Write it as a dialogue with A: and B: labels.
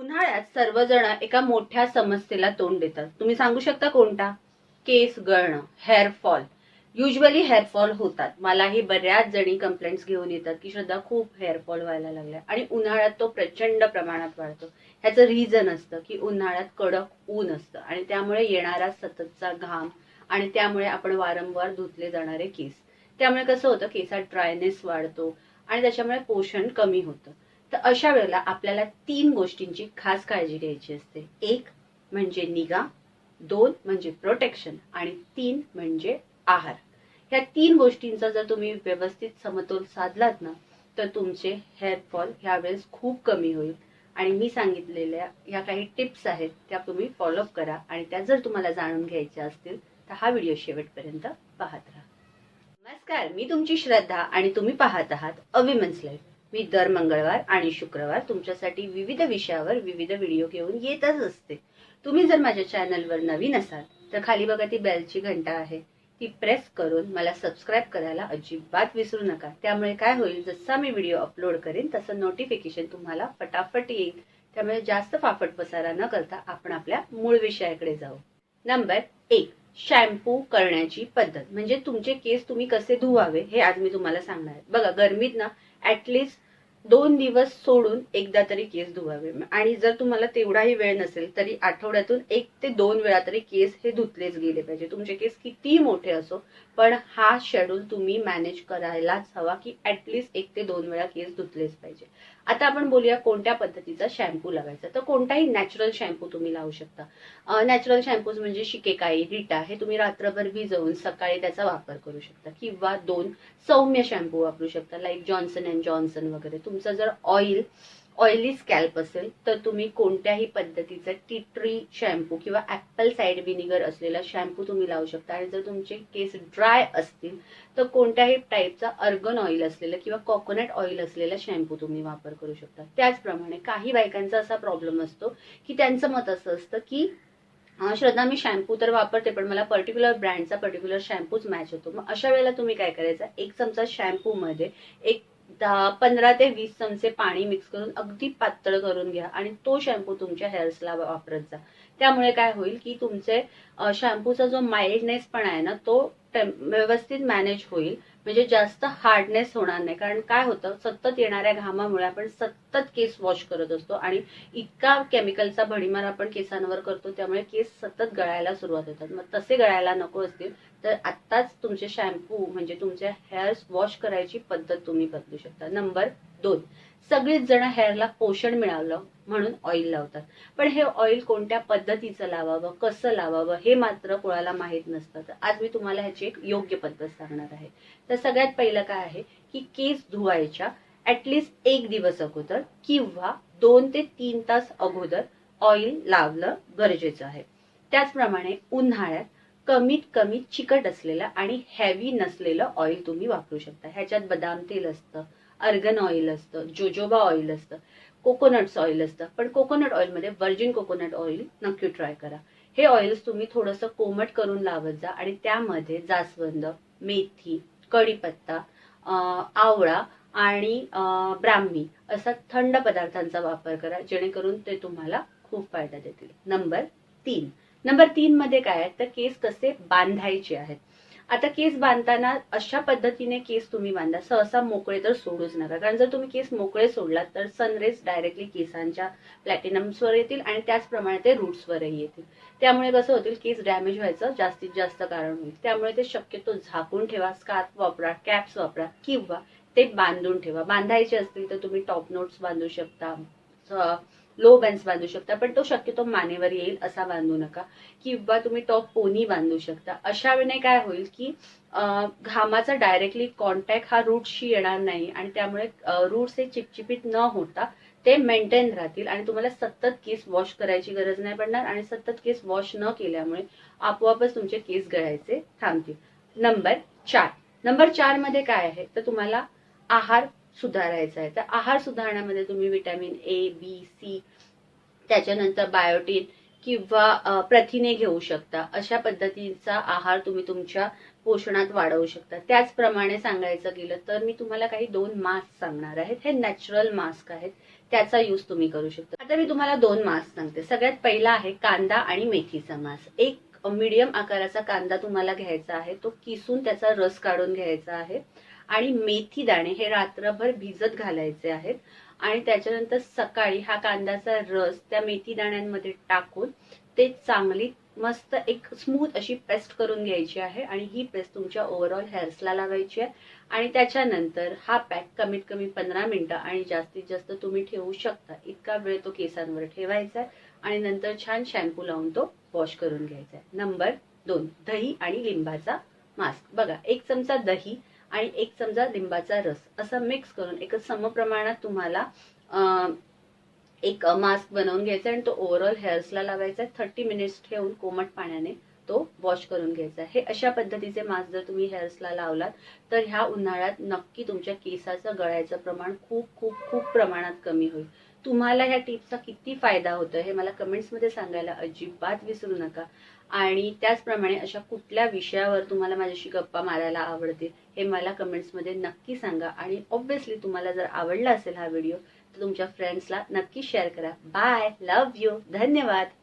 A: उन्हाळ्यात सर्वजण एका मोठ्या समस्येला तोंड देतात. तुम्ही सांगू शकता कोणता? केस गळणं hair fall usually hair fall होतात. मलाही बऱ्याच जणी कंप्लेंट्स घेऊन येतात की श्रद्धा खूप हेअरफॉल व्हायला लागलाय. आणि उन्हाळ्यात तो प्रचंड प्रमाणात वाढतो. ह्याचं रिझन असतं की उन्हाळ्यात कडक ऊन असतं आणि त्यामुळे येणारा सततचा घाम आणि त्यामुळे आपण वारंवार धुतले जाणारे केस. त्यामुळे कसं होतं? केसात ड्रायनेस वाढतो आणि त्याच्यामुळे पोषण कमी होतं. तर अशा वेळेला आपल्याला तीन गोष्टींची खास काळजी घ्यायची असते. एक म्हणजे निगा दोन म्हणजे प्रोटेक्शन आणि तीन म्हणजे आहार. ह्या तीन गोष्टींचा जर तुम्ही व्यवस्थित समतोल साधलात ना तर तुमचे हेअरफॉल ह्यावेळेस खूप कमी होईल. आणि मी सांगितलेल्या ह्या काही टिप्स आहेत त्या तुम्ही फॉलोअप करा आणि त्या जर तुम्हाला जाणून घ्यायच्या असतील तर हा व्हिडिओ शेवटपर्यंत पाहत राहा. नमस्कार मी तुमची श्रद्धा आणि तुम्ही पाहत आहात अविमन्स लाईफ मी दर मंगळवार आणि शुक्रवार तुमच्यासाठी विविध विषयावर विविध व्हिडिओ घेऊन येतच असते. तुम्ही जर माझ्या चॅनलवर नवीन असाल तर खाली बघा ती बेलची घंटा आहे. ती प्रेस करून मला सबस्क्राईब करायला अजिबात विसरू नका. त्यामुळे काय होईल जसा मी व्हिडिओ अपलोड करेन तसं नोटिफिकेशन तुम्हाला फटाफट येईल. त्यामुळे जास्त फाफट पसारा न करता आपण आपल्या मूळ विषयाकडे जाऊ. नंबर एक शॅम्पू करण्याची पद्धत. म्हणजे तुमचे केस तुम्ही कसे धुवावे हे आज मी तुम्हाला सांगणार आहे. बघा गरमीत ना ऍटलीस्ट दोन दिवस सोडून एकदा तरी केस धुवावे. आणि जर तुम्हाला तेवढाही वेळ नसेल तरी आठवड्यातून एक ते दोन वेळा तरी केस हे धुतलेच गेले पाहिजे. तुमचे केस किती मोठे असो पण हा शेड्यूल तुम्ही मॅनेज करायलाच हवा की ऍटलिस्ट एक ते दोन वेळा केस धुतलेच पाहिजे. आता आपण बोलूया कोणत्या पद्धतीचा शॅम्पू लावायचा. तर कोणताही नॅचरल शॅम्पू तुम्ही लावू शकता. नॅचरल शॅम्पूज म्हणजे शिकेकाई रिटा हे तुम्ही रात्रभर भिजवून सकाळी त्याचा वापर करू शकता. किंवा दोन सौम्य शॅम्पू वापरू शकता लाईक जॉन्सन अँड जॉन्सन वगैरे. तुमचं जर ऑइल ऑइली स्कॅल्प असेल तर तुम्ही कोणत्याही पद्धतीचा टी ट्री शॅम्पू किंवा ऍपल साईड विनिगर असलेला शॅम्पू तुम्ही लावू शकता. आणि जर तुमचे केस ड्राय असतील तर कोणत्याही टाईपचा अर्गन ऑइल असलेला किंवा कोकोनट ऑइल असलेला शॅम्पू तुम्ही वापर करू शकता. त्याचप्रमाणे काही बायकांचा असा प्रॉब्लेम असतो की त्यांचं मत असं असतं की श्रद्धा मी शॅम्पू तर वापरते पण मला पर्टिक्युलर ब्रँडचा पर्टिक्युलर शॅम्पूच मॅच होतो. मग अशा वेळेला तुम्ही काय करायचं? एक चमचा शॅम्पू मध्ये एक दहा पंधरा ते वीस चमचे पाणी मिक्स करून अगदी पातळ करून घ्या आणि तो शॅम्पू तुमच्या हेअर्सला वापरत जा. त्यामुळे काय होईल की तुमचे शॅम्पूचा जो माइल्डनेस पण आहे ना तो व्यवस्थित मॅनेज होईल. म्हणजे जास्त हार्डनेस होणार नाही. कारण काय होतं? सतत येणाऱ्या घामामुळे आपण सतत केस वॉश करत असतो आणि इतका केमिकलचा भडीमार आपण केसांवर करतो त्यामुळे केस सतत गळायला सुरुवात होतात. मग तसे गळायला नको असतील तर आत्ताच तुमचे शॅम्पू म्हणजे तुमच्या हेअर्स वॉश करायची पद्धत तुम्ही बदलू शकता. नंबर दोन. सगळीच जण हेअरला पोषण मिळालं म्हणून ऑइल लावतात. पण हे ऑइल कोणत्या पद्धतीचं लावावं कसं लावावं हे मात्र कोणाला माहीत नसतं. तर आज मी तुम्हाला ह्याची एक योग्य पद्धत सांगणार आहे. तर सगळ्यात पहिलं काय आहे की केस धुवायच्या ऍटलिस्ट एक दिवस अगोदर किंवा दोन ते तीन तास अगोदर ऑइल लावलं गरजेचं आहे. त्याचप्रमाणे उन्हाळ्यात कमीत कमी चिकट असलेलं आणि हॅवी नसलेलं ऑइल तुम्ही वापरू शकता. ह्याच्यात बदाम तेल असतं अर्गन ऑइल असतं जोजोबा ऑइल असतं कोकोनट्स ऑइल असतं. पण कोकोनट ऑइलमध्ये व्हर्जिन कोकोनट ऑइल नक्की ट्राय करा. हे ऑइल्स तुम्ही थोडंसं कोमट करून लावत जा आणि त्यामध्ये जास्वंद मेथी कढीपत्ता आवळा आणि ब्राह्मी असा थंड पदार्थांचा वापर करा जेणेकरून ते तुम्हाला खूप फायदा देतील. नंबर तीन. नंबर तीन मध्ये काय आहे? तर केस कसे बांधायचे आहेत? आता केस बांधताना अशा पद्धतीने केस तुम्ही बांधा. सहसा मोकळे तर सोडूच नका. कारण जर तुम्ही केस मोकळे सोडलात तर सनरेज डायरेक्टली केसांच्या प्लॅटिनम्सवर येतील आणि त्याचप्रमाणे ते रूट्सवरही येतील. त्यामुळे कसं होतील केस डॅमेज व्हायचं जास्तीत जास्त कारण होईल. त्यामुळे ते शक्यतो झाकून ठेवा स्कार्फ वापरा कॅप्स वापरा किंवा ते बांधून ठेवा. बांधायचे असतील तर तुम्ही टॉप नोट्स बांधू शकता. लो बॅन्स बांधू शकता पण तो शक्यतो मानेवर येईल असा बांधू नका. किंवा तुम्ही टॉप पोनी बांधू शकता. अशा वेळेने काय होईल की घामाचा डायरेक्टली कॉन्टॅक्ट हा रूटशी येणार नाही आणि त्यामुळे रूट्स हे चिपचिपीत न होता ते मेंटेन राहतील आणि तुम्हाला सतत केस वॉश करायची गरज नाही पडणार आणि सतत केस वॉश न केल्यामुळे आपोआपच तुमचे केस गळायचे थांबतील. नंबर चार. नंबर चारमध्ये काय आहे? तर तुम्हाला आहार सुधारायचा आहे. तर आहार सुधारण्यामध्ये तुम्ही विटॅमिन ए बी सी त्याच्यानंतर बायोटीन किंवा प्रथिने घेऊ शकता. अशा पद्धतीचा आहार तुम्ही तुमच्या पोषणात वाढवू शकता. त्याचप्रमाणे सांगायचं गेलं तर मी तुम्हाला काही दोन मास्क सांगणार आहेत हे नॅचरल मास्क आहेत. त्याचा यूज तुम्ही करू शकता. आता मी तुम्हाला दोन मास्क सांगते. सगळ्यात पहिला आहे कांदा आणि मेथीचा मास्क एक मीडियम आकाराचा कांदा तुम्हाला घ्यायचा आहे. तो किसून त्याचा रस काढून घ्यायचा आहे. आणि मेथी दाणे हे रात्रभर भिजत घालायचे आहेत. आणि त्याच्यानंतर सकाळी हा कांद्याचा रस त्या मेथी दाण्यांमध्ये टाकून ते चांगली मस्त एक स्मूथ अशी पेस्ट करून घ्यायची आहे. आणि ही पेस्ट तुमच्या ओव्हरऑल हेअर्सला लावायची आहे. आणि त्याच्यानंतर हा पॅक कमीत कमी पंधरा मिनिटं आणि जास्तीत जास्त तुम्ही ठेवू शकता. इतका वेळ तो केसांवर ठेवायचा आहे. आणि नंतर छान शॅम्पू लावून तो वॉश करून घ्यायचा आहे. नंबर दोन दही आणि लिंबाचा मास्क बघा एक चमचा दही आणि एक चमचा लिंबाचा रस असं मिक्स करून एक समप्रमाणात तुम्हाला एक मास्क बनवून घ्यायचा आणि तो ओव्हरऑल हेअर्सला लावायचा आहे. थर्टी मिनिट्स ठेवून कोमट पाण्याने तो वॉश करून घ्यायचा हे अशा पद्धतीचे मास्क जर तुम्ही हेअर्सला लावलात तर ह्या उन्हाळ्यात नक्की तुमच्या केसाचं गळायचं प्रमाण खूप खूप खूप प्रमाणात कमी होईल. तुम्हाला ह्या टिप्सचा किती फायदा होतो हे मला कमेंट्समध्ये सांगायला अजिबात विसरू नका. आणि त्याचप्रमाणे अशा कुठल्या विषयावर तुम्हाला माझ्याशी गप्पा मारायला आवडतील हे मला कमेंट्समध्ये नक्की सांगा. आणि ऑब्व्हियसली तुम्हाला जर आवडला असेल हा व्हिडिओ तर तुमच्या फ्रेंड्सला नक्की शेअर करा. बाय लव्ह यू धन्यवाद.